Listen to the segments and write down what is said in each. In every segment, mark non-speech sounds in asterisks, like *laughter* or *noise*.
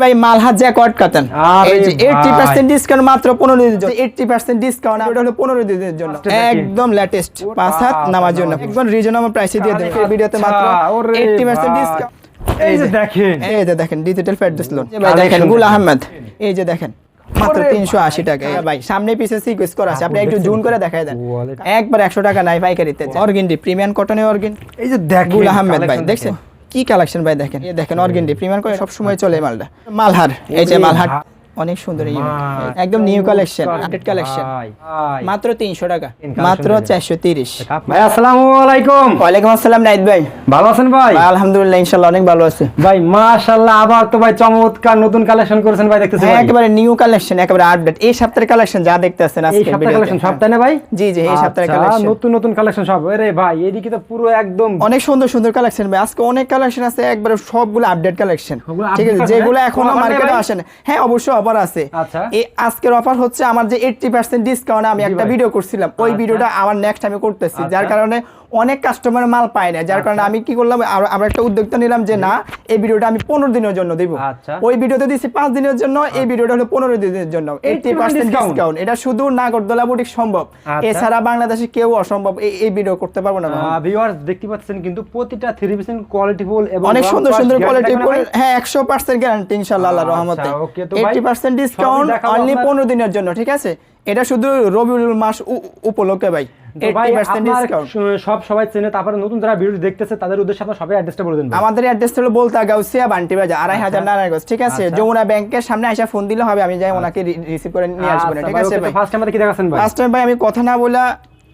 ভাই মালহাত জ্যাকওয়ার্ড কাতান আরে এই যে 80% ডিসকাউন্ট মাত্র 15 দিনের জন্য। 80% ডিসকাউন্ট ওটা হলো 15 দিনের জন্য। একদম লেটেস্ট পাঁচ হাত নামার জন্য। একদম রিজনেবল প্রাইসে দিয়ে দেব এই ভিডিওতে মাত্র আচ্ছা, ওরে 80% ডিসকাউন্ট এই যে দেখেন। এই যে দেখেন ডিজিটাল লোন দেখেন গুল আহমেদ। এই যে দেখেন মাত্র ওরে 380 টাকা। ভাই সামনে পিছে সিকোয়েন্স করা আছে। আপনি একটু জুম করে তো? দেখায় দেন। একবার 100 টাকা নাই পাইকারিতে। অর্গেন্ডি প্রিমিয়াম কটনে অর্গেন। এই যে দেখেন গুল আহমেদ ভাই দেখছেন? কি কালেকশন ভাই দেখেন? দেখেন অর্গেন্ডি প্রিমিয়াম করে সবসময় চলে মালটা। মালহার এই যে মালহার। অনেক সুন্দর একদম নিউ কালেকশন আপডেট কালেকশন। মাত্র 300 টাকা মাত্র 430 ভাই আসসালামু আলাইকুম। ওয়ালাইকুম আসসালাম নাইদ ভাই। ভালো আছেন ভাই? আলহামদুলিল্লাহ ইনশাআল্লাহ অনেক ভালো আছে। ভাই মাশাআল্লাহ আবার তো ভাই চমৎকার নতুন কালেকশন করেছেন ভাই দেখতেছি হ্যাঁ ভাই। একেবারে নিউ কালেকশন একেবারে আপডেট এই সপ্তাহের কালেকশন যা দেখতেছেন এই আজকে সপ্তাহে কালেকশন সপ্তাহে না ভাই? জি জি এই সপ্তাহের আচ্ছা, কালেকশন নতুন নতুন কালেকশন সব। আরে ভাই এদিকে তো পুরো একদম অনেক সুন্দর সুন্দর কালেকশন ভাই। আজকে অনেক কালেকশন আছে একবারে সবগুলো আপডেট কালেকশন ঠিক আছে যেগুলো আছে? এখনও মার্কেটে? আসে না হ্যাঁ অবশ্যই অফার আছে আচ্ছা। এই আজকের অফার হচ্ছে আমার যে 80% ডিসকাউন্ট আমি একটা ভিডিও করছিলাম ওই আচ্ছা। ভিডিওটা আমার নেক্সট আমি করতেছি যার আচ্ছা। কারণে অনেক কাস্টমার মাল পায় না যার কারণে আমি কি করলাম আমরা একটা উদ্যোক্তা নিলাম যে না এই ভিডিওটা আমি পনেরো দিনের জন্য দিব। আচ্ছা। ওই ভিডিওতে দিচ্ছি পাঁচ দিনের জন্য এই ভিডিওটা হলো পনেরো দিনের জন্য। এইটি পার্সেন্ট ডিসকাউন্ট এটা শুধু নাগরদোলা বুটিক সম্ভব। আচ্ছা। এছাড়া বাংলাদেশে কেউ অসম্ভব এই ভিডিও করতে পারব না। ভিউয়ার্স দেখতে পাচ্ছেন কিন্তু প্রতিটা 3% কোয়ালিটিফুল এবং অনেক সুন্দর সুন্দর কোয়ালিটি ভাই? হ্যাঁ। একশো পার্সেন্ট গ্যারান্টি ইনশাল্লাহ আল্লাহ আচ্ছা, রহমতে। এইটি পার্সেন্ট ডিসকাউন্ট অনলি পনেরো দিনের জন্য ঠিক আছে? এটা শুধু রবিউল মাস উপলক্ষে ভাই। সব সবাই চেনে তারপরে নতুন যারা ভিডিও দেখতেছে তাদের উদ্দেশ্যে আপনার সবাই অ্যাড্রেসটা বলে দেন আমাদের অ্যাড্রেস হলো বলতা গাউসিয়া বান্টি বাজার আড়াই হাজার নারায়ণগঞ্জ ঠিক আছে? আচ্ছা। যমুনা ব্যাংকের সামনে আসা ফোন দিলে হবে আমি যাই ওনাকে রিসিভ করে নিয়ে আসব আচ্ছা ঠিক আছে ভাই? first আমাদের কি দেখাচ্ছেন ভাই? ফার্স্ট টাইম ভাই আমি কথা না বলে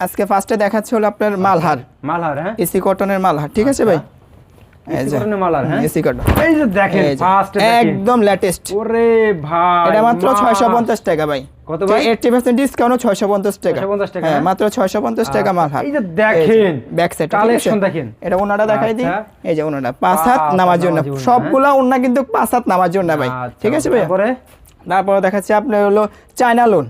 আজকে ফার্স্টে দেখাচ্ছে হলো আপনার মালহার। মালহার, হ্যাঁ? এসি কটনের মালহার ঠিক আছে ভাই? একদম লেটেস্ট ওরে ভাই, এটা মাত্র 650 টাকা ভাই। কত ভাই? 80% ডিসকাউন্ট 650 টাকা। 650 টাকা, হ্যাঁ হ্যাঁ? মাত্র 650 টাকা মাল এই যে দেখেন, ব্যাক সাইড collection দেখেন। এটা ওনাটা দেখাই দিই। এই যে ওনাটা পাঁচ হাত নামার জন্য। সবগুলা ওনা কিন্তু পাঁচ হাত নামার জন্য ভাই। আচ্ছা, ঠিক আছে ভাই? তারপরে? তারপরে দেখাচ্ছি আপনার হলো চায়না লোন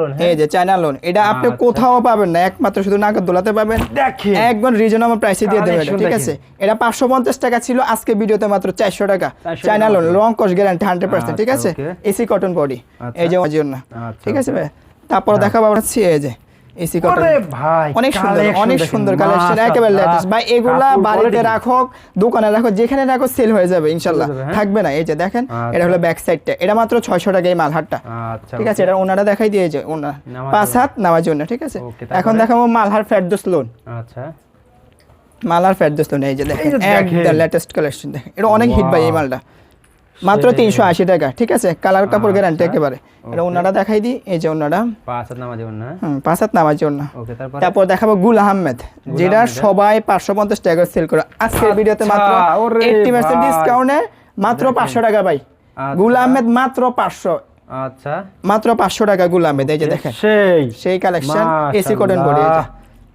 লোন, হ্যাঁ? এই যে চায়না লোন এটা আপনি আচ্ছা। কোথাও পাবেন না একমাত্র শুধু নাগর দোলাতে পাবেন। দেখেন। একদম রিজনেবল প্রাইসে দিয়ে দেবেন ঠিক আছে? এটা পাঁচশো পঞ্চাশ টাকা ছিল আজকে ভিডিওতে মাত্র চারশো টাকা। চায়না লোন লং কস্ট গ্যারান্টি ঠিক আচ্ছা, আছে? এসি কটন বডি আচ্ছা। এই যে জন্য আচ্ছা, ঠিক আছে ভাই? তারপর দেখাবো আমরা হচ্ছে এই যে এসি কটন অনেক সুন্দর অনেক সুন্দর কালেকশন একেবারে লেটেস্ট ভাই এগুলা বাড়িতে রাখো দোকানে রাখো যেখানে রাখো সেল হয়ে যাবে ইনশাল্লাহ হ্যাঁ? থাকবে না এই যে দেখেন আচ্ছা। এটা হলো ব্যাক সাইডটা এটা মাত্র ছয়শো টাকা এই মালহারটা। আচ্ছা, ঠিক আছে এটা ওনারা দেখাই দিয়ে যে ওনার পাঁচ হাত নামার জন্য ঠিক আছে। এখন দেখাবো মালহার ফেরদোস লোন আচ্ছা। মালার ফেরদোস লোন এই যে দেখেন একদম লেটেস্ট কালেকশন দেখেন। এটা অনেক হিট ভাই এই মালটা। মাত্র। তিনশো আশি টাকা ঠিক আছে? কালার কাপড় গ্যারান্টি আচ্ছা, একেবারে। এটা। ওনারা দেখাই দিই এই যে ওনারা। পাঁচ হাত নামাজ যাবেন না হুম, পাঁচ হাত নামার জন্য ওকে তারপরে? দেখাবো গুল আহমেদ যেটা। সবাই পাঁচশো পঞ্চাশ টাকা সেল করে। আজকের ভিডিওতে মাত্র আচ্ছা, এইটটি পার্সেন্ট। ডিসকাউন্টে মাত্র। পাঁচশো টাকা ভাই। আচ্ছা। গুল আহমেদ মাত্র পাঁচশো। আচ্ছা। মাত্র পাঁচশো টাকা গুল আহমেদ এই যে দেখেন। সেই। সেই কালেকশন এসি কটন বডি ঠিক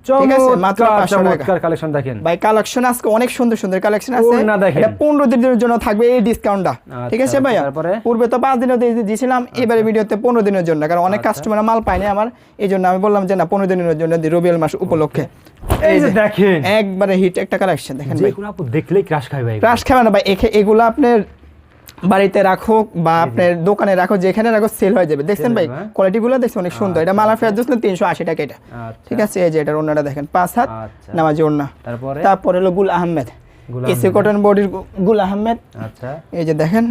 চমৎকার কালেকশন দেখেন। ভাই কালেকশন আজকে অনেক সুন্দর সুন্দর কালেকশন আছে। এটা পনেরো দিনের জন্য থাকবে এই ডিসকাউন্টটা ঠিক আছে আচ্ছা, ভাইয়া? পূর্বে তো পাঁচ দিনের দিয়েছিলাম এবারে ভিডিওতে পনেরো দিনের জন্য কারণ অনেক আচ্ছা। কাস্টমার মাল পায়নি আমার। এই জন্য আমি বললাম যে না পনেরো দিনের জন্য রবিউল মাস উপলক্ষে। এই যে দেখেন। একবারে হিট একটা কালেকশন দেখেন ভাই। দেখলেই ক্রাশ খায় ভাই। ক্রাশ খাবে না ভাই এগুলো আপনার বাড়িতে রাখো বা আপনার দোকানে রাখো যেখানে রাখো সেল হয়ে যাবে। দেখছেন ভাই? হবে, হ্যাঁ? কোয়ালিটি গুলো দেখছেন অনেক সুন্দর। এটা মালা ফেরত দিচ্ছেন তিনশো আশি টাকা এটা। আচ্ছা। ঠিক আছে এই যে এটার ওনারা দেখেন পাঁচ হাত আচ্ছা। নামাজি ওনা তারপরে? তারপরে হলো গুল আহমেদ। এসি। কটন বডির গুল আহমেদ। আচ্ছা। এই যে দেখেন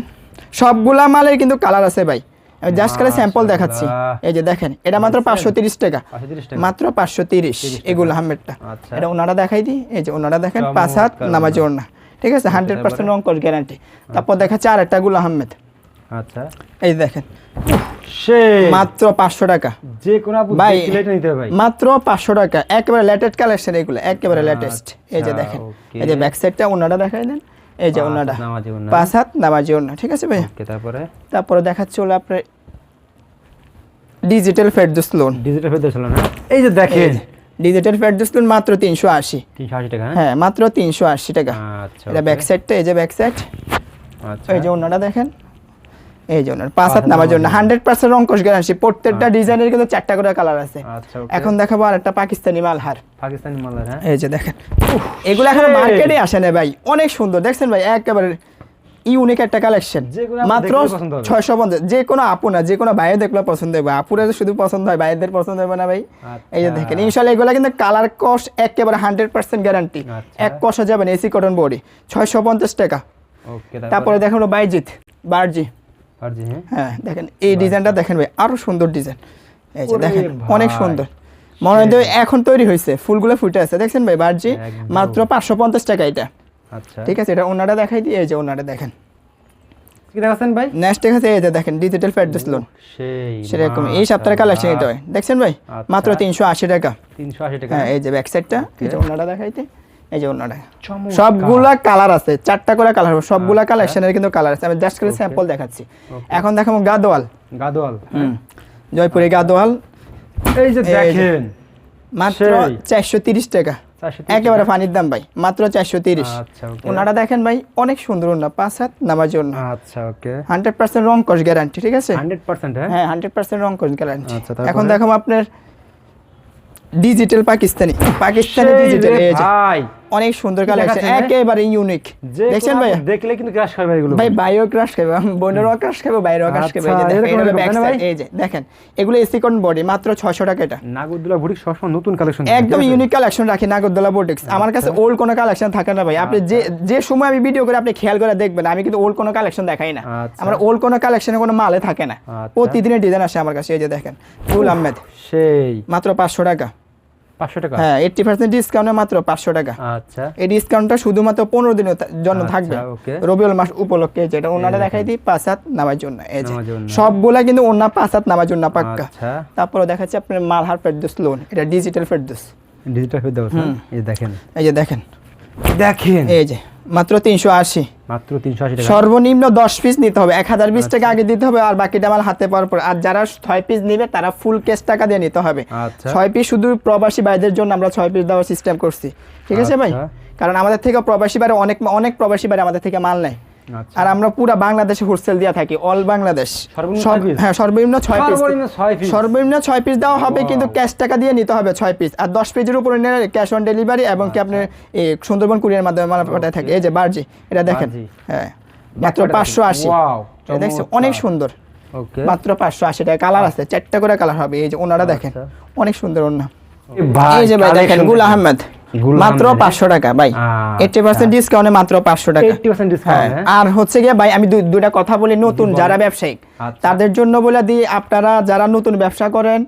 সবগুলা মালের কিন্তু কালার আছে ভাই। আমি জাস্ট খালি স্যাম্পল দেখাচ্ছি। এই যে দেখেন এটা মাত্র? পাঁচশো তিরিশ টাকা। 530 টাকা। মাত্র পাঁচশো তিরিশ 30 এগুলো আহমেদটা। আচ্ছা। এটা ওনারা দেখাই দিই। এই যে ওনারা দেখেন পাঁচ হাত নামাজি ওড়না। ঠিক আছে? হান্ড্রেড পার্সেন্ট তারপরে? রং গ্যারান্টি তারপর দেখাচ্ছে আর একটা গুল আহমেদ। আচ্ছা। এই দেখেন। সেই মাত্র পাঁচশো টাকা। যে কোনো ভাই মাত্র পাঁচশো টাকা। একেবারে লেটেস্ট কালেকশন এগুলো একেবারে লেটেস্ট এই যে আচ্ছা, দেখেন এই যে ব্যাক সাইডটা ওনারা দেখাই দেন। এই যে ওনারা। পাঁচ হাত নামাজি ওড়না ঠিক আছে ভাই? তারপরে? তারপরে দেখাচ্ছে হলো আপনার ডিজিটাল ফেরদুস লোন ডিজিটাল ফেরত ছিল না এই যে দেখেন। ডিজিটাল ফেরদুস লোন মাত্র তিনশো আশি। তিনশো আশি টাকা হ্যাঁ? হ্যাঁ মাত্র তিনশো আশি টাকা। আচ্ছা এটা। ব্যাক সাইডটা এই যে ব্যাক সাইড আচ্ছা। এই যে ওনারা দেখেন। এই যে ওনার পাঁচ হাত নামার জন্য। হান্ড্রেড পার্সেন্ট অঙ্কশ গ্যারান্টি প্রত্যেকটা ডিজাইনের কিন্তু চারটা করে কালার আছে। আচ্ছা এখন দেখাবো আর একটা পাকিস্তানি মালহার। পাকিস্তানি মালার হ্যাঁ? এই যে দেখেন। এগুলো এখন মার্কেটে আসে না ভাই। অনেক সুন্দর। দেখছেন ভাই? একেবারে ইউনিক একটা কালেকশন মাত্র। ছয়শো পঞ্চাশ। যে কোনো আপু না যে কোনো বাইরে দেখলে পছন্দ হবে। আপুরা শুধু পছন্দ হয় বাইরেদের পছন্দ হবে না ভাই। এই যে আচ্ছা। দেখেন ইনশাল্লাহ এগুলো কিন্তু কালার কস একেবারে হান্ড্রেড পার্সেন্ট গ্যারান্টি। এক কষা যাবেন এসি কটন বডি ছয়শো পঞ্চাশ টাকা। তারপরে? দেখেন হলো বাইজিৎ বারজি। হ্যাঁ? হ্যাঁ দেখেন এই ডিজাইনটা দেখেন ভাই আরও সুন্দর ডিজাইন। এই যে দেখেন অনেক সুন্দর। মনে হয় এখন তৈরি হয়েছে ফুলগুলো ফুটে আছে। দেখছেন ভাই বারজি মাত্র পাঁচশো পঞ্চাশ টাকা এটা। আচ্ছা। ঠিক আছে এটা ওনাটা দেখাই দিয়ে এই যে ওনাটা দেখেন। কি দেখাচ্ছেন ভাই? নেক্সট আছে এই যে দেখেন ডিজিটাল ফ্যাট লোন সেই সেরকম এই সপ্তাহের কালেকশন এটা হয়। দেখছেন ভাই? আচ্ছা। মাত্র তিনশো আশি টাকা। তিনশো আশি টাকা। হ্যাঁ এই যে ব্যাক সাইডটা এই যে ওনাটা দেখাইতে এই যে ওনাটা সবগুলা কালার আছে চারটা করে কালার সবগুলা আচ্ছা। কালেকশনের কিন্তু কালার আছে। আমি জাস্ট করে স্যাম্পল দেখাচ্ছি। এখন দেখাবো গাদোয়াল। গাদোয়াল হুম। জয়পুরে গাদোয়াল। এই যে। দেখেন। মাত্র সেই। চারশো তিরিশ টাকা। 430 একেবারে পানির দাম ভাই মাত্র চারশো তিরিশ। ওনারা ওকে। দেখেন ভাই অনেক সুন্দর ওনা পাঁচ হাত নামার জন্য। আচ্ছা ওকে। হান্ড্রেড পার্সেন্ট রং কস গ্যারান্টি ঠিক আছে? হান্ড্রেড পার্সেন্ট হ্যাঁ? হ্যাঁ হান্ড্রেড পার্সেন্ট রং কস গ্যারান্টি আচ্ছা, এখন দেখো আপনার ডিজিটাল পাকিস্তানি। পাকিস্তানি ডিজিটাল ভাই! অনেক সুন্দর কালেকশন হ্যাঁ? একেবারে ইউনিক দেখছেন ভাই দেখলে কিন্তু ক্রাশ খাবে এগুলো ভাই বাইও ক্রাশ খাবে বোনেরও ক্রাশ খাবে বাইরেও ক্রাশ খাবে এই যে আচ্ছা, দেখেন, এগুলো এসি কটন বডি মাত্র ছয়শো টাকা এটা। নাগরদোলা বুটিক সবসময় নতুন কালেকশন একদম ইউনিক কালেকশন রাখি নাগরদোলা বোটিক্স আমার কাছে আচ্ছা। ওল্ড কোনো কালেকশন থাকে না ভাই। আপনি যে যে সময় আমি ভিডিও করে আপনি খেয়াল করে দেখবেন আমি কিন্তু ওল্ড কোনো কালেকশন দেখাই না। আচ্ছা। আমার ওল্ড কোনো কালেকশনে কোনো মালে থাকে না। আচ্ছা। প্রতিদিনের ডিজাইন আসে আমার কাছে এই যে দেখেন ফুল আহমেদ। সেই। মাত্র পাঁচশো টাকা। পাঁচশো টাকা? হ্যাঁ ডিসকাউন্টে মাত্র পাঁচশো টাকা। আচ্ছা। এই ডিসকাউন্টটা শুধুমাত্র পনেরো দিনের জন্য আচ্ছা, থাকবে। রবিউল মাস উপলক্ষে যেটা দেখেন। দেখাই দিই পাঁচ হাত নামার জন্য। এই যে সবগুলা কিন্তু ওনার পাঁচ হাত নামার জন্য পাক্কা। আচ্ছা। তারপরে দেখাচ্ছি আপনার মালহার ফেরদোস লোন এটা ডিজিটাল ফেরদোস। ডিজিটাল ফের দেবো এই দেখেন। এই যে দেখেন। দেখেন। এই যে মাত্র তিনশো আশি। মাত্র তিনশো আশি টাকা। সর্বনিম্ন দশ পিস নিতে হবে। এক হাজার বিশ টাকা আগে দিতে হবে আর বাকিটা আমার হাতে পাওয়ার পর। আর যারা ছয় পিস নিবে তারা ফুল কেস টাকা দিয়ে নিতে হবে। আচ্ছা। ছয় পিস শুধু প্রবাসী বাইদের জন্য আমরা ছয় পিস দেওয়ার সিস্টেম করছি। ঠিক আছে ভাই? আচ্ছা। কারণ আমাদের থেকে প্রবাসী বাইরে অনেক অনেক প্রবাসী বাইরে আমাদের থেকে মাল নেয়। আচ্ছা আর আমরা পুরো বাংলাদেশে হোলসেল দিয়ে থাকি অল বাংলাদেশ। হ্যাঁ সর্বনিম্ন ছয় পিস সর্বনিম্ন ছয় পিস দেওয়া হবে কিন্তু ক্যাশ টাকা দিয়ে নিতে হবে ছয় পিস আর দশ পিসের উপরে নিলে ক্যাশ অন ডেলিভারি এবং কি আপনি এই সুন্দরবন কুরিয়ার মাধ্যমে মাল পাঠায় থাকে। এই যে বার্জি এটা দেখেন। হ্যাঁ মাত্র পাঁচশো আশি। দেখছ অনেক সুন্দর। মাত্র পাঁচশো আশি টাকা। কালার আছে চারটা করে কালার হবে। এই যে ওনারা দেখেন আচ্ছা। অনেক সুন্দর ওনা। এই যে ভাই দেখেন গুল আহমেদ। মাত্র আহমেদ। পাঁচশো টাকা ভাই। আচ্ছা। এইটি পার্সেন্ট ডিসকাউন্টে মাত্র পাঁচশো টাকা। 80% discount, হ্যাঁ? আর হচ্ছে গিয়ে ভাই আমি দুই- দুইটা কথা বলি নতুন যারা ব্যবসায়িক আচ্ছা। তাদের জন্য বলে দিই আপনারা যারা নতুন ব্যবসা করেন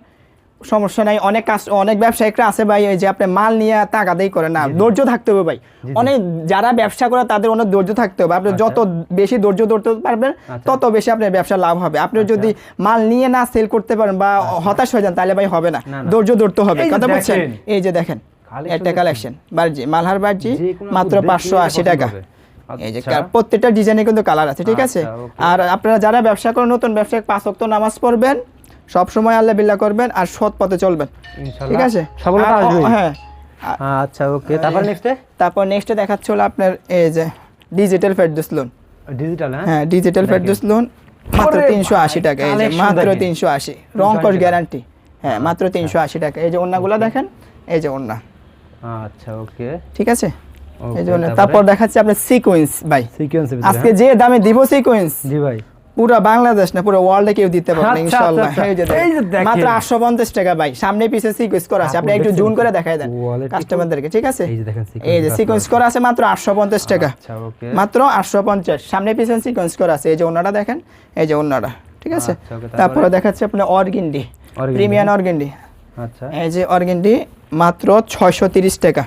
সমস্যা নাই অনেক কাজ অনেক ব্যবসায়িকরা আছে ভাই ওই যে আপনি মাল নিয়ে টাকা দেই করে না ধৈর্য থাকতে হবে ভাই। অনেক যারা ব্যবসা করে তাদের অনেক ধৈর্য থাকতে হবে। আপনি যত বেশি ধৈর্য ধরতে পারবেন আচ্ছা। তত বেশি আপনার ব্যবসা লাভ হবে। আপনি যদি মাল নিয়ে না সেল করতে পারেন বা হতাশ হয়ে যান তাহলে ভাই হবে আচ্ছা। না। ধৈর্য ধরতে হবে। কথা বলছেন এই যে দেখেন। দেখেন। কালেকশন বার্জি মালহার বার্জি মাত্র পাঁচশো আশি টাকা। এই যে আচ্ছা। প্রত্যেকটা ডিজাইনে কিন্তু কালার আছে ঠিক আছে? আচ্ছা, আর আপনারা যারা ব্যবসা করেন নতুন ব্যবসায়িক পাঁচ ওয়াক্ত নামাজ পড়বেন সব সময় আল্লাহ বিল্লাহ করবেন আর সৎ পথে চলবেন ঠিক আছে। হ্যাঁ। আচ্ছা ওকে তারপর নেক্সটে তারপর নেক্সটে দেখাচ্ছে হলো আপনার এই যে ডিজিটাল ফেরদুস লোন ডিজিটাল হ্যাঁ? ডিজিটাল। ফেরদুস লোন মাত্র তিনশো আশি টাকা এই যে মাত্র তিনশো আশি। রং 380 গ্যারান্টি হ্যাঁ মাত্র তিনশো আশি টাকা। এই যে অন্যগুলো দেখেন এই যে অন্য আচ্ছা ওকে। ঠিক আছে? এই জন্য তারপর? দেখাচ্ছে আপনার সিকোয়েন্স ভাই। সিকোয়েন্স আজকে যে দামে দিব সিকোয়েন্স জি ভাই। পুরো বাংলাদেশ না পুরো ওয়ার্ল্ডে কেউ দিতে পারবে আচ্ছা, ইনশাআল্লাহ। আচ্ছা, এই যে আচ্ছা। এই যে। মাত্র 850 টাকা ভাই। সামনে পিছে সিকোয়েন্স করা আছে। আপনি একটু জুম করে দেখায় দেন কাস্টমারদেরকে ঠিক আছে? এই যে দেখেন sequence এই যে সিকোয়েন্স। করা আছে মাত্র 850 টাকা আচ্ছা ওকে। মাত্র 850 সামনে পিছে সিকোয়েন্স করা আছে। এই যে ওনাটা দেখেন এই যে ওনাটা ঠিক আছে? তারপরে? দেখাচ্ছে আপনি অর্গিন্ডি। Premium organdie. আচ্ছা। এই যে অর্গিন্ডি মাত্র 630 টাকা।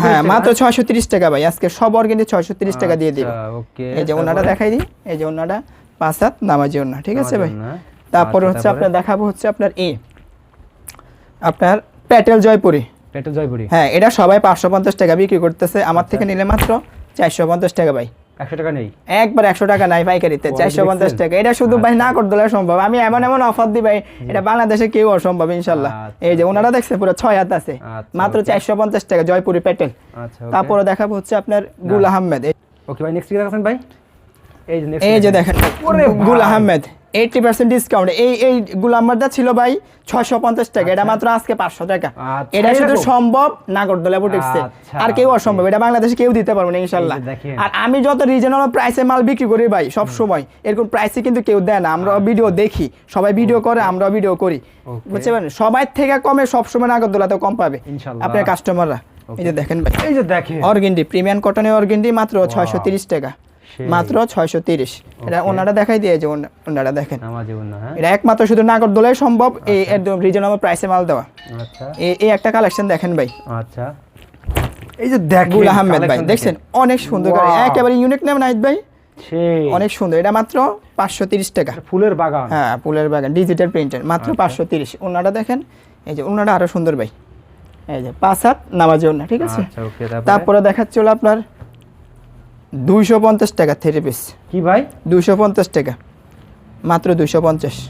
হ্যাঁ? মাত্র 630 টাকা ভাই। আজকে সব অর্গিন্ডি 630 টাকা দিয়ে দিব। আচ্ছা, এই যে ওনাটা দেখাই দিই। এই যে ওনাটা পাঁচ হাত নামাজি ওনা ঠিক আছে ভাই? তারপরে আচ্ছা, হচ্ছে আপনার দেখাবো হচ্ছে আপনার এ। আপনার প্যাটেল জয়পুরি। পেট্রোল জয়পুরি? হ্যাঁ এটা সবাই পাঁচশো পঞ্চাশ টাকা বিক্রি করতেছে। আমার থেকে নিলে মাত্র চারশো পঞ্চাশ টাকা ভাই। 100 টাকা নেই। একবার একশো টাকা নাই পাইকারিতে Quality চারশো পঞ্চাশ দেখছেন? টাকা। এটা শুধু ভাই না করতে হলে সম্ভব। আমি এমন এমন অফার দিই ভাই এটা বাংলাদেশে কেউ অসম্ভব ইনশাল্লাহ। আচ্ছা, এই যে ওনারা দেখছে পুরো ছয় হাত আছে। আচ্ছা, মাত্র okay. চারশো পঞ্চাশ টাকা জয়পুরি প্যাটেল আচ্ছা তারপরে দেখাবো হচ্ছে আপনার গুল আহমেদ। ওকে ভাই নেক্সট কি ভাই? এই যে দেখেন। গুল আহমেদ এইটি পার্সেন্ট ডিসকাউন্ট এই এই ছিল ভাই ছয়শো পঞ্চাশ টাকা এটা মাত্র আজকে পাঁচশো টাকা। আচ্ছা, এটা শুধু সম্ভব নাগরদোলা বুটিক্সে আচ্ছা, আর কেউ অসম্ভব এটা বাংলাদেশে কেউ দিতে পারবে না ইনশাল্লাহ। আর আমি যত রিজনেবল প্রাইসে মাল বিক্রি করি ভাই সব সময় এরকম প্রাইসে কিন্তু কেউ দেয় না। আমরা ভিডিও দেখি সবাই ভিডিও করে আমরা ভিডিও করি। বুঝতে পারেন সবাই থেকে কমে সব সময় নাগরদোলাতে কম পাবে। আপনার কাস্টমাররা এই যে দেখেন ভাই। এই যে দেখেন। অর্গেন্ডি প্রিমিয়াম কটনের অর্গেন্ডি মাত্র ছয়শো তিরিশ টাকা। মাত্র ছয়শো তিরিশ। এটা ওনারা দেখাই দিয়ে যে ওনারা দেখেন। হ্যাঁ? এটা একমাত্র শুধু নাগরদোলাই সম্ভব এই একদম রিজনেবল প্রাইসে মাল দেওয়া। আচ্ছা। এই একটা কালেকশন দেখেন ভাই। আচ্ছা। এই যে দেখেন গুল আহমেদ ভাই দেখছেন? অনেক সুন্দর করে একেবারে ইউনিক নাম নাইট ভাই। অনেক সুন্দর। এটা মাত্র পাঁচশো তিরিশ টাকা। ফুলের বাগান। হ্যাঁ ফুলের বাগান ডিজিটাল প্রিন্টের মাত্র আচ্ছা। পাঁচশো তিরিশ। ওনারা দেখেন এই যে ওনারা আরও সুন্দর ভাই। এই যে পাঁচ হাত নামাজে ওনা ঠিক আছে? আচ্ছা তারপরে? তারপরে দেখাচ্ছিল আপনার দুইশো পঞ্চাশ টাকা থ্রি পিস। কি ভাই? দুইশো পঞ্চাশ টাকা। মাত্র দুইশো পঞ্চাশ।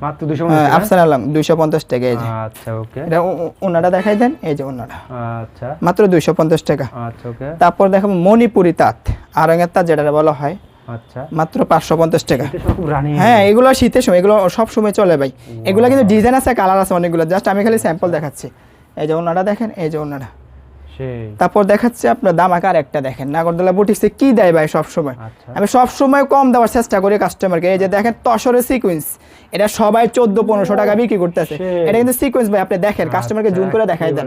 মাত্র 250 হ্যাঁ, আফসান আলম দুইশো পঞ্চাশ টাকা এই যে। আচ্ছা ওকে। এটা ও- ও- ওনারা দেখাই দেন এই যে ওনারা আচ্ছা। মাত্র দুইশো পঞ্চাশ টাকা। আচ্ছা ওকে। তারপর দেখাবো মণিপুরি তাঁত আরঙের তাঁত যেটা বলা হয়। আচ্ছা। মাত্র পাঁচশো পঞ্চাশ টাকা। হ্যাঁ। এগুলো শীতের সময় এগুলো সব সময় চলে ভাই। এগুলো কিন্তু ডিজাইন আছে কালার আছে অনেকগুলো। জাস্ট আমি খালি স্যাম্পল দেখাচ্ছি। এই যে ওনারা দেখেন এই যে ওনারা সেই তারপর দেখাচ্ছে আপনার দাম আকার একটা দেখেন। নাগরদোলা বুটিক্সে কি দেয় ভাই সব সময় আচ্ছা। আমি সব সময় কম দেওয়ার চেষ্টা করি কাস্টমারকে এই যে দেখেন তসরের সিকোয়েন্স এটা সবাই চোদ্দ পনেরোশো টাকা বিক্রি করতেছে। এটা কিন্তু সিকোয়েন্স ভাই আপনি দেখেন কাস্টমারকে আচ্ছা, জুম করে দেখাই দেন।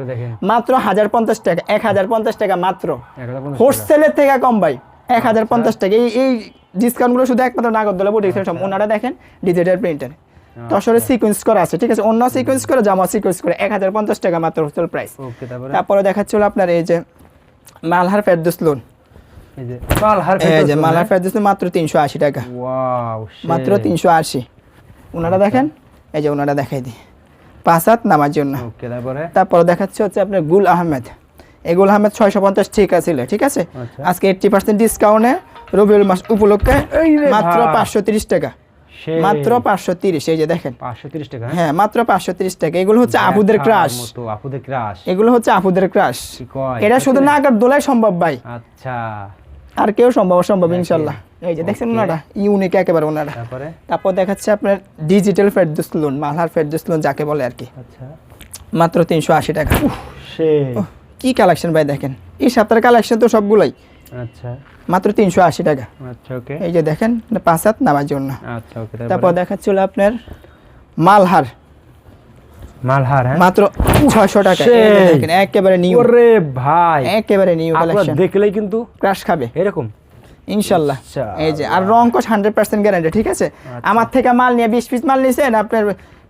মাত্র হাজার পঞ্চাশ টাকা এক হাজার পঞ্চাশ টাকা মাত্র। 1050 হোলসেলের থেকে কম ভাই এক হাজার পঞ্চাশ টাকা। এই এই ডিসকাউন্টগুলো শুধু একমাত্র নাগরদোলা বুটিক্সের আচ্ছা। সব ওনারা দেখেন ডিজিটাল প্রিন্টার তসরের সিকোয়েন্স করা আছে ঠিক আছে? অন্য সিকোয়েন্স করে জামা সিকোয়েন্স করে এক হাজার পঞ্চাশ টাকা মাত্র হোলসেল প্রাইস তারপরে? দেখাচ্ছিল আপনার এই যে মালহার ফেরদুস লোন মালহার ফেরদুস মাত্র তিনশো আশি টাকা। মাত্র তিনশো আশি। ওনারা দেখেন? এই যে ওনারা দেখাই দিই। পাঁচ হাত নামার জন্য। তারপরে? দেখাচ্ছে হচ্ছে আপনার গুল আহমেদ। এই গুল আহমেদ ছয়শো পঞ্চাশ ঠিক আছে ঠিক আছে? আচ্ছা। আজকে এইটটি পার্সেন্ট ডিসকাউন্টে রবিউল মাস উপলক্ষে মাত্র পাঁচশো তিরিশ টাকা। মাত্র পাঁচশো তিরিশ এই যে দেখেন। 530 টাকা হ্যাঁ? মাত্র পাঁচশো তিরিশ টাকা। এগুলো হচ্ছে আপুদের ক্রাশ আপুদের ক্রাশ এগুলো হচ্ছে আপুদের ক্রাশ এটা শুধু সত্যি? নাগার দোলাই সম্ভব ভাই। আচ্ছা। আর কেউ সম্ভব সম্ভব ইনশাল্লাহ। এই যে দেখছেন ওনারা ইউনিক একেবারে ওনারা। তারপরে? তারপর দেখাচ্ছে আপনার digital Ferdous lawn Malhar Ferdous lawn যাকে বলে আর কি। আচ্ছা। মাত্র তিনশো আশি টাকা। কি কালেকশন ভাই দেখেন। এই সপ্তাহের কালেকশন তো সবগুলোই। আচ্ছা। মাত্র তিনশো আশি টাকা। আচ্ছা ওকে। এই যে দেখেন পাঁচ হাত নামার জন্য। আচ্ছা ওকে তারপর? দেখাচ্ছিল আপনার মালহার। মালহার হ্যাঁ? মাত্র টাকা। দেখেন একেবারে নিউ ওরে ভাই। একেবারে নিউ কালেকশন দেখলেই কিন্তু ক্রাশ খাবে। এরকম। এই যে আর রং গ্যারান্টি ঠিক আছে? আমার থেকে মাল নিয়ে বিশ পিস মাল নিয়েছেন আপনার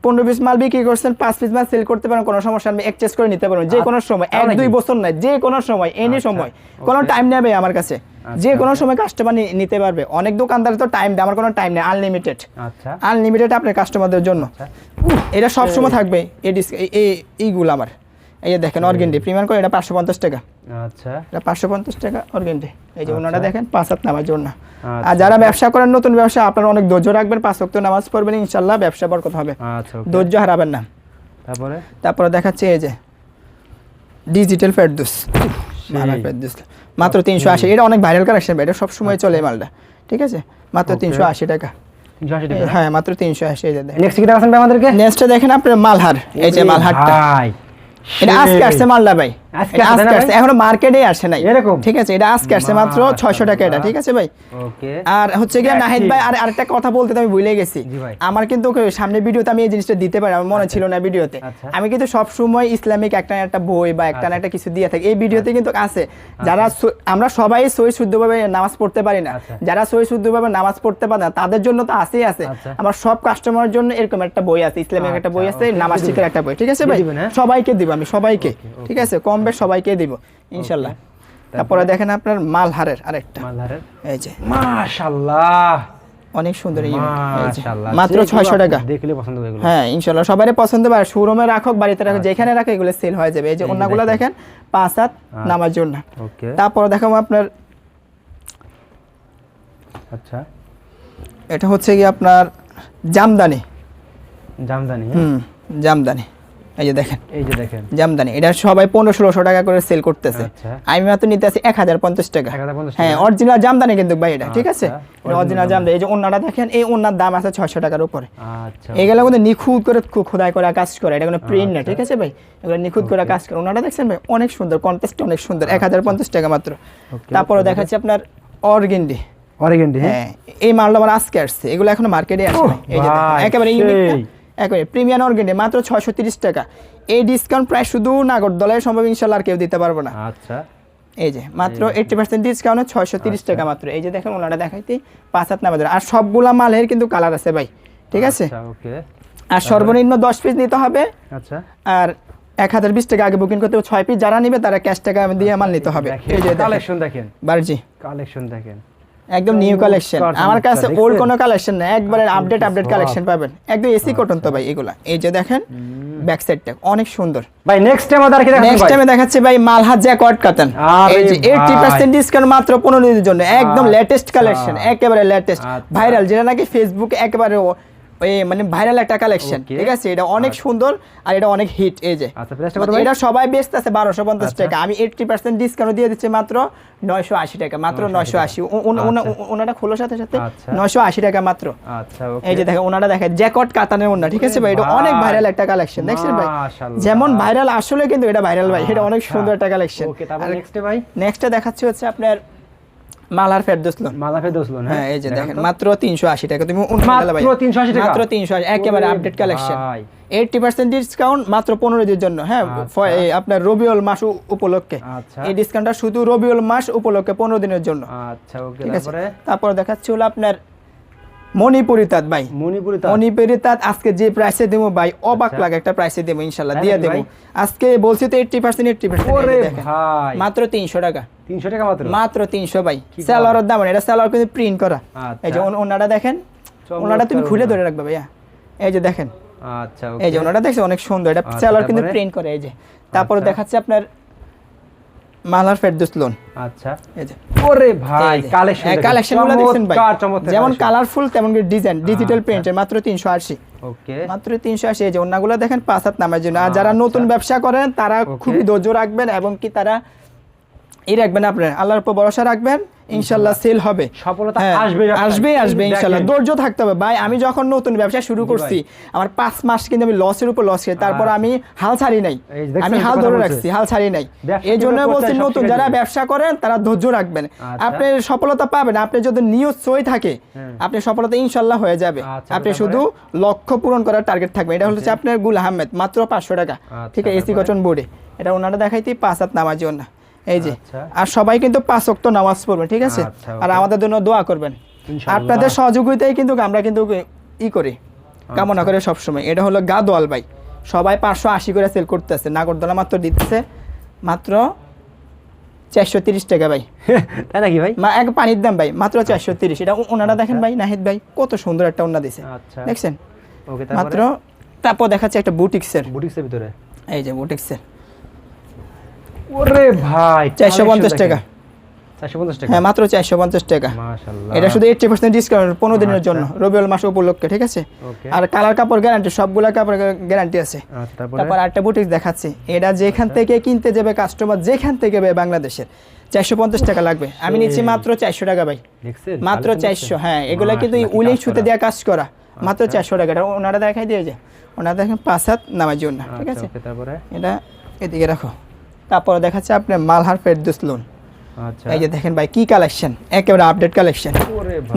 পনেরো পিস মাল বিক্রি করছেন পাঁচ পিস মাল সেল করতে পারেন কোনো সমস্যা আমি এক্সচেঞ্জ করে নিতে পারব যে কোনো সময় এক দুই বছর নয় যে কোনো সময় এনি আচ্ছা, সময়। কোনো টাইম নেবে আমার কাছে। যে কোনো সময় কাস্টমার নিতে পারবে। অনেক দোকানদার তো টাইম দেয় আমার কোনো টাইম নেই আনলিমিটেড আচ্ছা। আনলিমিটেড আপনার কাস্টমারদের জন্য। আচ্ছা। এটা সবসময় থাকবে এই ডিস- এই- এই এইগুলো আমার। এই যে দেখেন অর্গেন্ডি প্রিমিয়াম করে এটা পাঁচশো পঞ্চাশ টাকা। আচ্ছা। এটা পাঁচশো পঞ্চাশ টাকা অর্গেন্ডি এই যে ওনারা আচ্ছা। দেখেন পাঁচ হাত নামার জন্য আর আচ্ছা, যারা ব্যবসা করেন নতুন ব্যবসা আপনারা অনেক ধৈর্য রাখবেন পাঁচ ওয়াক্ত নামাজ পড়বেন ইনশাল্লাহ ব্যবসা বরকত হবে। আচ্ছা ধৈর্য হারাবেন না। তারপরে? তারপরে দেখাচ্ছে এই যে ডিজিটাল ফেরদুস। ফেরদুস মাত্র তিনশো আশি। এটা অনেক ভাইরাল কালেকশন এটা সবসময় চলে মালটা। ঠিক আছে? মাত্র তিনশো আশি টাকা। 380 টাকা। হ্যাঁ মাত্র তিনশো আশি নেক্সট কি দেখাচ্ছেন আমাদেরকে? নেক্সটটা দেখেন আপনার মালহার। এই যে মালহারটা। এটা আজকে। আসছে মালদা ভাই আজকে আসছে এখনও মার্কেটে আসে নাই। এরকম? ঠিক আছে এটা আজকে আসছে মাত্র ছয়শো টাকা এটা ঠিক আছে ভাই? ওকে। আর হচ্ছে গিয়ে নাহিদ ভাই আর আরেকটা কথা বলতে আমি ভুলে গেছি। আমার কিন্তু সামনে ভিডিওতে আমি এই জিনিসটা দিতে পারি আমার মনে ছিল না ভিডিওতে। আচ্ছা। আমি কিন্তু সব সময় ইসলামিক একটা একটা বই বা একটা আচ্ছা। একটা কিছু দিয়ে থাকি। এই ভিডিওতে কিন্তু আছে। যারা আমরা সবাই শুদ্ধভাবে নামাজ পড়তে পারি না। আচ্ছা। যারা সই শুদ্ধভাবে নামাজ পড়তে পারে না তাদের জন্য তো আছেই আছে। আচ্ছা। আমার সব কাস্টমারের জন্য এরকম একটা বই আছে ইসলামিক একটা বই আচ্ছা, আছে নামাজ শিখার একটা বই ঠিক আছে ভাই? সবাইকে দিব আমি সবাইকে. ঠিক আছে কম বেশ সবাইকে দিব ইনশাল্লাহ। তারপরে? দেখেন আপনার মালহারের আরেকটা। মালহারের? এই যে। মাশাআল্লাহ অনেক সুন্দর এই মাত্র ছয়শো টাকা। দেখলে পছন্দ হবে হ্যাঁ ইনশাল্লাহ। সবারই পছন্দ হবে। আর শোরুমে রাখো বাড়িতে রাখো যেখানে রাখো এগুলো সেল হয়ে যাবে। এই যে অন্যগুলো দেখেন। পাঁচ হাত নামার জন্য। ওকে। তারপর দেখাবো আপনার আচ্ছা। এটা হচ্ছে কি আপনার জামদানি। জামদানি হ্যাঁ? হুম জামদানি। এই যে দেখেন। এই যে দেখেন। জামদানি। এটা সবাই পনেরো ষোলোশো টাকা করে সেল করতেছে। আচ্ছা। আমি মাত্র নিতে আছি এক হাজার পঞ্চাশ টাকা। 1050 হ্যাঁ। অরিজিনাল জামদানি কিন্তু ভাই এটা ঠিক আছে? আচ্ছা, অরিজিনাল জামদানি। এই যে ওনাটা দেখেন এই ওনার দাম আছে ছয়শো টাকার উপরে। আচ্ছা। এগুলো কিন্তু নিখুঁত করে খোদাই করা কাজ করে। এটা কোনো প্রিন্ট না ঠিক আছে ভাই? এগুলো নিখুঁত করে কাজ করে। ওনাটা দেখছেন ভাই? অনেক সুন্দর কন্টেস্ট অনেক সুন্দর। এক হাজার পঞ্চাশ টাকা মাত্র। তারপরে দেখাচ্ছি আপনার অর্গেন্ডি। অরিগেন্ডি হ্যাঁ? হ্যাঁ এই মালটা আমার আজকে আসছে। এগুলো এখনও মার্কেটে আসে ওহ, নাই। এই যে একেবারে ইউনিক একেবারে প্রিমিয়াম অর্গেন্ডি মাত্র ছয়শো তিরিশ টাকা। এই ডিসকাউন্ট প্রায় শুধু নাগরদলের সম্ভব ইনশাল্লাহ আর কেউ দিতে পারব না। আচ্ছা। এই যে মাত্র এইটটি পার্সেন্ট ডিসকাউন্ট ছয়শো তিরিশ টাকা মাত্র। এই যে দেখেন ওনারা দেখাইতে পাঁচ হাত নামাজ আর সবগুলা মালের কিন্তু কালার আছে ভাই ঠিক আছে? আচ্ছা আর সর্বনিম্ন দশ পিস নিতে হবে। আচ্ছা। আর এক হাজার বিশ টাকা আগে বুকিং করতে হবে। ছয় পিস যারা নিবে তারা ক্যাশ টাকা দিয়ে মাল নিতে হবে। এই যে কালেকশন দেখেন। বারজি। কালেকশন দেখেন। একদম নিউ কালেকশন আমার কাছে ওল্ড? কোনো কালেকশন না একবারে আপডেট আপডেট কালেকশন পাবেন। একদম এসি কটন তো ভাই এগুলা। এই যে দেখেন ব্যাক সাইডটা অনেক সুন্দর। ভাই নেক্সট টাইম আমাদের কি দেখাবো নেক্সট টাইমে দেখাচ্ছি ভাই মালহা জ্যাকট কাতান এই যে এইটটি ভাই। পার্সেন্ট ডিসকাউন্ট মাত্র পনেরো দিনের জন্য। একদম লেটেস্ট কালেকশন একেবারে লেটেস্ট আচ্ছা। ভাইরাল যেটা নাকি ফেসবুকে একেবারে মানে ভাইরাল একটা কালেকশন ঠিক আছে? এটা অনেক সুন্দর আর এটা অনেক হিট এই যে। আচ্ছা? এটা সবাই বেচতে আছে বারোশো পঞ্চাশ আচ্ছা। টাকা। আমি এইটটি পার্সেন্ট ডিসকাউন্ট দিয়ে দিচ্ছি মাত্র নয়শো আশি টাকা মাত্র নয়শো আশি আচ্ছা। ওনাটা খোলার সাথে সাথে আচ্ছা। নয়শো আশি টাকা মাত্র। আচ্ছা এই যে দেখেন ওনারা দেখেন জ্যাকট কাতানের ওনা ঠিক আছে ভাই? এটা অনেক ভাইরাল একটা কালেকশন দেখছেন ভাই? যেমন ভাইরাল আসলে কিন্তু এটা ভাইরাল ভাই। এটা অনেক আচ্ছা। সুন্দর একটা কালেকশন নেক্সটে ভাই? নেক্সটে দেখাচ্ছি হচ্ছে আপনার মালার ফেরদৌসলন মালাফে দোসলন হ্যাঁ? এই যে দেখেন। মাত্র তিনশো আশি টাকা। তুমি মাত্র ভাই। 380 টাকা? মাত্র তিনশো আশি একেবারে আপডেট কালেকশন ভাই। এইটটি পার্সেন্ট ডিসকাউন্ট মাত্র পনেরো দিনের জন্য হ্যাঁ? আচ্ছা। আপনার রবিউল মাস উপলক্ষে। আচ্ছা। এই ডিসকাউন্টটা শুধু রবিউল মাস উপলক্ষে পনেরো দিনের জন্য। আচ্ছা ওকে তারপরে? তারপর দেখাচ্ছি হলো আপনার মণিপুরি তাঁত ভাই। মণিপুরি তাঁত। মণিপুরি তাঁত আজকে যে প্রাইসে দেবো ভাই অবাক আচ্ছা। লাগে একটা প্রাইসে দেবো ইনশাল্লাহ দিয়ে নাকি দেবো। আজকে বলছি তো এইটটি পার্সেন্ট এইটটি পার্সেন্ট ভাই। মাত্র তিনশো টাকা। 300 টাকা মাত্র? মাত্র তিনশো ভাই। কি দাম এটা কিন্তু প্রিন্ট করা। আচ্ছা। এই যে ওনাটা দেখেন ওনাটা তুমি খুলে ধরে রাখবে ভাইয়া। এই যে দেখেন। আচ্ছা এই যে ওনাটা দেখছ অনেক সুন্দর। এটা আচ্ছা, কিন্তু প্রিন্ট করে এই যে। তারপরে আচ্ছা। দেখাচ্ছে আপনার মালার ফেরদৌস লোন আচ্ছা। এই যে। ওরে ভাই কালেকশন কালেকশনগুলো দেখছেন ভাই। যেমন কালারফুল তেমন ডিজাইন ডিজিটাল। প্রিন্টের মাত্র তিনশো আশি। ওকে। মাত্র তিনশো আশি। এই যে অন্যগুলো দেখেন পাঁচ হাত নামের জন্য। আর যারা। নতুন ব্যবসা করেন তারা খুবই ধৈর্য রাখবেন এবং কি তারা ই রাখবেন আপনার আল্লাহর উপর ভরসা রাখবেন ইনশাল্লাহ। সেল হবে। সফলতা হ্যাঁ, আসবে আসবে আসবে ইনশাল্লাহ ধৈর্য থাকতে হবে। ভাই আমি যখন নতুন ব্যবসা শুরু করছি আমার পাঁচ মাস কিন্তু আমি লসের উপর লস খেয়ে তারপর। আমি হাল ছাড়ি নাই। আমি হাল ধরে রাখছি হাল ছাড়ি নাই। এই জন্য বলছি নতুন যারা ব্যবসা করেন তারা ধৈর্য রাখবেন। আচ্ছা। আপনি সফলতা পাবেন আপনি যদি নিয়ত সই থাকে হ্যাঁ। আপনি সফলতা ইনশাল্লাহ হয়ে যাবে। আচ্ছা, আপনি শুধু লক্ষ্য পূরণ করার টার্গেট থাকবে এটা হচ্ছে আপনার গুল আহমেদ মাত্র পাঁচশো টাকা। আচ্ছা, ঠিক আছে এসি? কটন বোর্ডে এটা ওনারা দেখাইতে পাঁচ হাত নামাজ জন্য এই যে। আচ্ছা। আর সবাই কিন্তু পাঁচ অক্ত নামাজ পড়বে ঠিক আছে? আচ্ছা, আর আমাদের জন্য দোয়া করবেন। আপনাদের সহযোগিতায় কিন্তু আমরা কিন্তু ই করি কামনা করে সবসময়। এটা হলো গা দোয়াল ভাই। সবাই পাঁচশো আশি করে সেল করতেছে। নাগরদোলা মাত্র দিতেছে মাত্র চারশো তিরিশ টাকা ভাই। *laughs* তাই নাকি ভাই? মা এক পানির দাম ভাই মাত্র চারশো তিরিশ। এটা ওনারা দেখেন ভাই নাহিদ ভাই কত সুন্দর একটা ওনা দিছে। আচ্ছা। দেখছেন? মাত্র তারপর দেখাচ্ছে একটা বুটিক্সের। বুটিক্সের ভিতরে? এই যে বুটিক্সের। ওরে ভাই 450 টাকা। 450 টাকা? হ্যাঁ মাত্র চারশো পঞ্চাশ টাকা। মাশাআল্লাহ এটা শুধু এইটটি পার্সেন্ট ডিসকাউন্ট পনেরো দিনের জন্য রবিউল মাস উপলক্ষে ঠিক আছে? আর কালার কাপড় গ্যারান্টি সবগুলা কাপড় গ্যারান্টি আছে। আচ্ছা তারপর? আরেকটা বুটিক দেখাচ্ছি। এটা যেখান থেকে কিনতে যাবে কাস্টমার যেখান থেকে যাবে বাংলাদেশের চারশো পঞ্চাশ টাকা লাগবে। আমি নিচ্ছি মাত্র চারশো টাকা ভাই। মাত্র collection চারশো দেখছেন? হ্যাঁ এগুলা কিন্তু উলিং সুতে। দেওয়া কাজ করা? মাত্র আচ্ছা। চারশো টাকা। এটা ওনারা দেখাই দিয়ে যে ওনারা দেখেন পাঁচ হাত নামার জন্য ঠিক আচ্ছা, আছে? তারপরে? এটা এদিকে রাখো। তারপরে দেখাচ্ছে আপনার মালহার ফেরদুস লোন আচ্ছা। এই যে দেখেন ভাই কি কালেকশন একেবারে আপডেট কালেকশন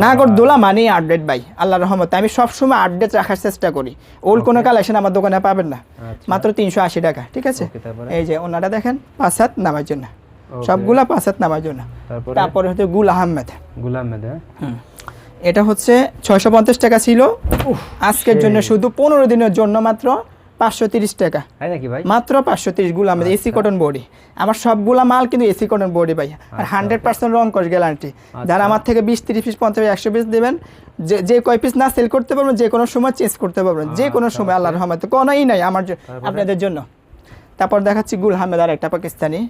নাগর দোলা মানে আপডেট ভাই আল্লাহ রহমতে। আমি সবসময় আপডেট রাখার চেষ্টা করি। ওল্ড কোনো কালেকশন আমার দোকানে পাবেন না। আচ্ছা। মাত্র তিনশো আশি টাকা ঠিক আছে? এই যে ওনারা দেখেন পাঁচ হাত নামার জন্য। সবগুলা পাঁচ হাত নামার জন্য। তারপরে? হচ্ছে গুল আহমেদ। গুলাম মেদ হ্যাঁ? হুম। এটা হচ্ছে ছয়শো পঞ্চাশ টাকা ছিল। আজকের জন্য শুধু পনেরো দিনের জন্য মাত্র। পাঁচশো তিরিশ টাকা। তাই নাকি ভাই? মাত্র পাঁচশো তিরিশগুলো আমাদের এসি কটন বডি। আমার সবগুলা মাল কিন্তু এসি কটন বডি ভাই। আর হান্ড্রেড পার্সেন্ট রং কস গ্যারান্টি। যারা আমার থেকে বিশ তিরিশ পিস পঞ্চাশ একশো পিস দেবেন যে যে কয় পিস না সেল করতে পারবেন যে কোনো সময় চেঞ্জ করতে পারবেন। যে কোনো সময় আল্লাহর রহমতে। কোনোই নাই আমার আপনাদের জন্য। তারপর দেখাচ্ছি গুল আহমেদ আর একটা পাকিস্তানি।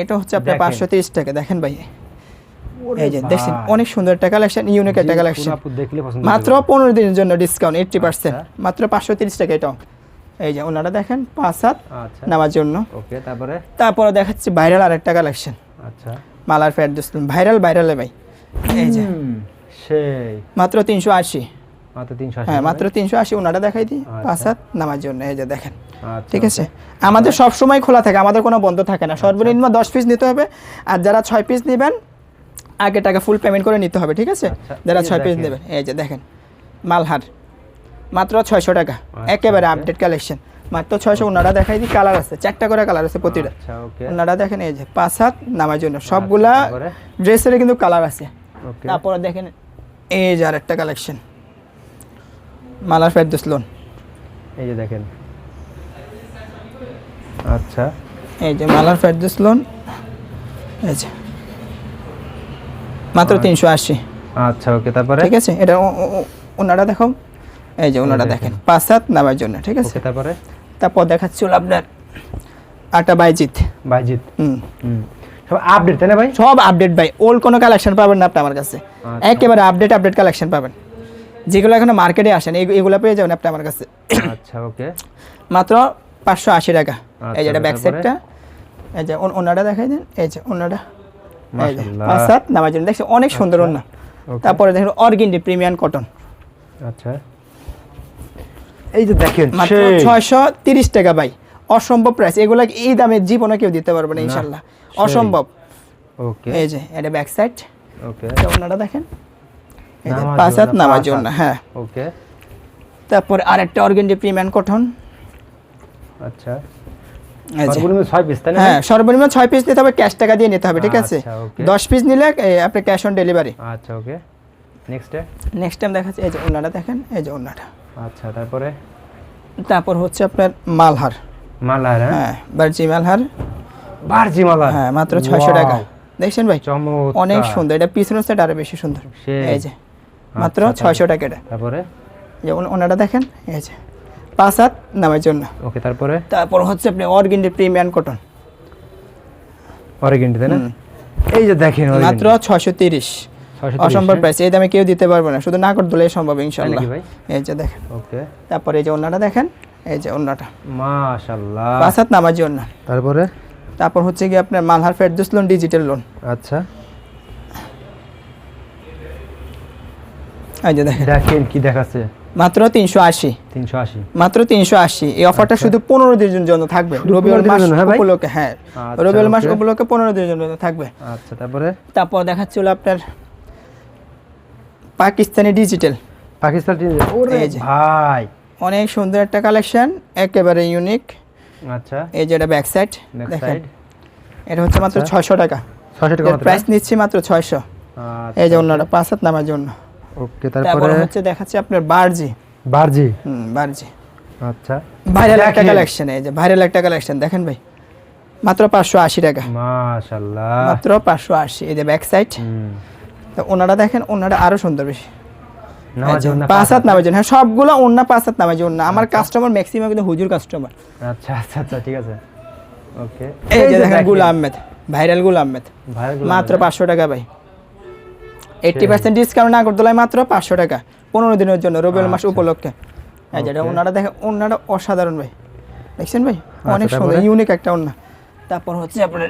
এটা হচ্ছে আপনার। পাঁচশো তিরিশ টাকা। দেখেন ভাই। এই যে দেখছেন? অনেক সুন্দর একটা কালেকশন ইউনিক একটা কালেকশন মাত্র। পনেরো দিনের জন্য ডিসকাউন্ট এইটটি পার্সেন্ট আচ্ছা। মাত্র পাঁচশো তিরিশ টাকা এটাও। এই যে ওনারা দেখেন পাঁচ হাত আচ্ছা। নামার জন্য। ওকে তারপরে? তারপরে দেখাচ্ছি ভাইরাল আরেকটা কালেকশন। আচ্ছা। মালার ফের দোসলাম ভাইরাল ভাইরালে ভাই। এই যে। সেই। মাত্র তিনশো আশি। হ্যাঁ মাত্র তিনশো আশি ওনারা দেখাই দিই আচ্ছা। পাঁচ হাত নামার জন্য। এই যে দেখেন। আচ্ছা, ঠিক আছে? আমাদের সব সময় খোলা থাকে আমাদের কোনো বন্ধ থাকে না। সর্বনিম্ন দশ পিস নিতে হবে আর যারা ছয় পিস নেবেন আগে টাকা ফুল পেমেন্ট করে নিতে হবে ঠিক আছে? যারা ছয় পিস। নেবেন এই যে দেখেন। মালহার। মাত্র ছয়শো টাকা। আচ্ছা, একেবারে আপডেট কালেকশন মাত্র ছয়শো ওনারা দেখাই দিই কালার আছে। চারটা করে কালার আছে প্রতিটা। আচ্ছা ওনারা দেখেন এই যে পাঁচ হাত নামার জন্য। সবগুলা ড্রেসের কিন্তু কালার আছে। তারপরে দেখেন এই যে আরেকটা কালেকশন মালার ফেরদোস লোন এই যে দেখেন। আচ্ছা। এই যে মালার ফেরদোস লোন এই যে। মাত্র তিনশো আশি। আচ্ছা ওকে তারপরে? ঠিক আছে? এটা ওনারা দেখো এই যে ওনারা দেখেন। পাঁচ সাত নামার জন্য ঠিক আছে? তারপরে? তারপর দেখাচ্ছিল আপনার আটা বাইজিত বাইজিৎ। হুম। হুম। সব আপডেট তাই না ভাই? সব আপডেট ভাই ওল্ড কোনো কালেকশন পাবেন না আপনি আমার কাছে। আচ্ছা। একেবারে আপডেট আপডেট কালেকশন পাবেন। যেগুলো এখনও মার্কেটে আসেন এগুলো পেয়ে যাবেন আপনি আমার কাছে। আচ্ছা ওকে। মাত্র পাঁচশো আশি টাকা। এই যে আচ্ছা, ব্যাক? সাইডটা এই যে ওন- ওনাটা দেখাই দেন। এই যে ওনাটা মাশাআল্লাহ। পাঁচ সাত নামার জন্য। দেখছি অনেক সুন্দর আচ্ছা, ওনা তারপরে দেখুন অর্গিন্ডি প্রিমিয়াম কটন। আচ্ছা। এই যে দেখেন। ছয়শো তিরিশ টাকা ভাই। অসম্ভব প্রাইস এগুলো এই দামে জীবনে কেউ দিতে পারবে না ইনশাল্লাহ অসম্ভব। ওকে। এই যে এটা ব্যাক সাইড ওকে ওনাটা দেখেন। এই যে পাঁচ হাত নামার জন্য হ্যাঁ। ওকে। তারপর আরেকটা অর্গেন্ডি প্রিমিয়াম কটন। আচ্ছা। সর্বনিম্ন ছয় পিস তাই না হ্যাঁ সর্বনিম্ন ছয় পিস নিতে হবে ক্যাশ টাকা দিয়ে নিতে হবে ঠিক আছে? দশ পিস নিলে আপনি ক্যাশ অন ডেলিভারি আচ্ছা ওকে। নেক্সট নেক্সট টাইম দেখাচ্ছি এই যে দেখেন এই যে আচ্ছা তারপরে? তারপর হচ্ছে আপনার মালহার। মালহার হ্যাঁ? হ্যাঁ বার্জি মালহার। বারজি মালা হ্যাঁ মাত্র ছয়শো টাকা। দেখছেন ভাই? অনেক সুন্দর। এটা পিছনের সাইড আরও বেশি সুন্দর। এই যে মাত্র আচ্ছা, ছয়শো টাকা এটা। তারপরে? যেমন ওন- ওনাটা দেখেন এই যে। পাঁচ হাত নামের জন্য। ওকে তারপরে? তারপর হচ্ছে আপনি অর্গিন্ডি প্রিমিয়াম কটন। অরিগেন্টি তাই না? এই যে দেখেন মাত্র ছয়শো তিরিশ। 630 অসম্ভব প্রাইস এই দামে কেউ দিতে পারবে না শুধু না করে দিলে সম্ভব ইনশাল্লাহ। এই যে দেখেন। ওকে। তারপরে এই যে ওনাটা দেখেন এই যে ওনাটা মাশাআল্লাহ। পাঁচ হাত নামার জন্য তারপরে? তারপর হচ্ছে কি আপনার Malhar Ferdous loan digital loan আচ্ছা। এই যে দেখেন। দেখেন কি দেখাচ্ছে। মাত্র তিনশো আশি। তিনশো আশি। মাত্র তিনশো আশি। এই অফারটা শুধু পনেরো দিনের জন্য থাকবে। শুধু রবিউল মাস হ্যাঁ উপলক্ষে হ্যাঁ। আচ্ছা, রবিউল মাস উপলক্ষে পনেরো দিনের জন্য থাকবে। আচ্ছা তারপরে? তারপর দেখাচ্ছিল আপনার পাকিস্তানি ডিজিটাল পাকিস্তান টিম এই যে। ভাই। অনেক সুন্দর একটা কালেকশন একেবারে ইউনিক আচ্ছা। এই যে এটা ব্যাক সাইড দেখেন। এটা হচ্ছে মাত্র আচ্ছা। ছয়শো টাকা। ছশো টাকা মাত্র প্রাইস নিচ্ছি মাত্র ছয়শো। এই যে অন্যটা পাঁচ হাত নামার জন্য। ওকে তারপরে? হচ্ছে দেখাচ্ছি আপনার বার্জি। বারজি? হুম বার্জি। আচ্ছা। ভাইরাল একটা কালেকশন এই যে ভাইরাল একটা কালেকশন দেখেন ভাই। মাত্র পাঁচশো আশি টাকা। মাশাআল্লাহ। মাত্র পাঁচশো আশি এই যে ব্যাক সাইড হুম। তো ওনারা দেখেন ওনারা আরও সুন্দর বেশি। পাঁচ হাত হ্যাঁ সবগুলো পাঁচ হাত আমার কাস্টমার ম্যাক্সিমাম কিন্তু হুজুর কাস্টমার আচ্ছা আচ্ছা আচ্ছা ঠিক আছে। ওকে এই যে দেখেন গুল আহমেদ ভাইরাল গুল আহমেদ। মাত্র পাঁচশো টাকা ভাই। এইটটি পার্সেন্ট ডিসকাউন্ট না করতে মাত্র পাঁচশো টাকা। পনেরো দিনের জন্য রবিউল মাস আচ্ছা। উপলক্ষে। এই যেটা ওনারা দেখেন ওনারা অসাধারণ ভাই। দেখছেন ভাই? অনেক সুন্দর ইউনিক একটা ওনা তারপর হচ্ছে আপনার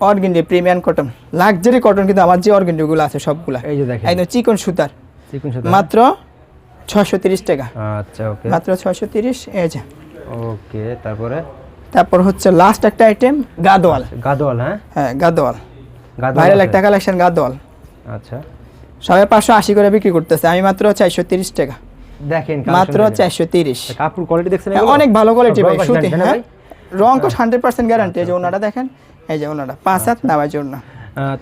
organdy premium cotton. Luxury cotton কিন্তু আমার যে অর্গেন্ডিগুলো আছে সবগুলা। এই যে দেখেন। একদম চিকন সুতার। চিকুন সাথে মাত্র ছয়শো তিরিশ টাকা। আচ্ছা ওকে। মাত্র ছয়শো তিরিশ এই যে। ওকে তারপরে? তারপর হচ্ছে লাস্ট একটা আইটেম গাদোয়াল। গাদোয়াল হ্যাঁ? হ্যাঁ গাদোয়াল। গাদোয়াল ভাইরাল একটা কালেকশন গাদোয়াল। আচ্ছা। সবাই পাঁচশো আশি করে বিক্রি করতেছে। আমি মাত্র চারশো তিরিশ টাকা। দেখেন মাত্র। চারশো তিরিশ। কাপড় কোয়ালিটি দেখছেন অনেক ভালো কোয়ালিটি সব ভাই সুতি হ্যাঁ? রং হান্ড্রেড পার্সেন্ট গ্যারান্টি এই যে ওনারা দেখেন এই যে ওনারা পাঁচ হাত নেওয়ার জন্য।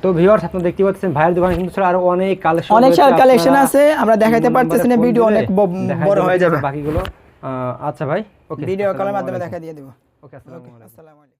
তো ভিউয়ার্স আপনারা দেখতে পাচ্ছেন ভাইয়ের দোকানে কিন্তু আরও অনেক কালেকশন অনেক কালেকশন আছে আমরা দেখাইতে পারতেছি না ভিডিও অনেক বড় হয়ে যাবে। বাকিগুলো। আচ্ছা ভাই ওকে ভিডিও কলের মাধ্যমে দেখা দিয়ে দেব। ওকে আসসালামু আলাইকুম।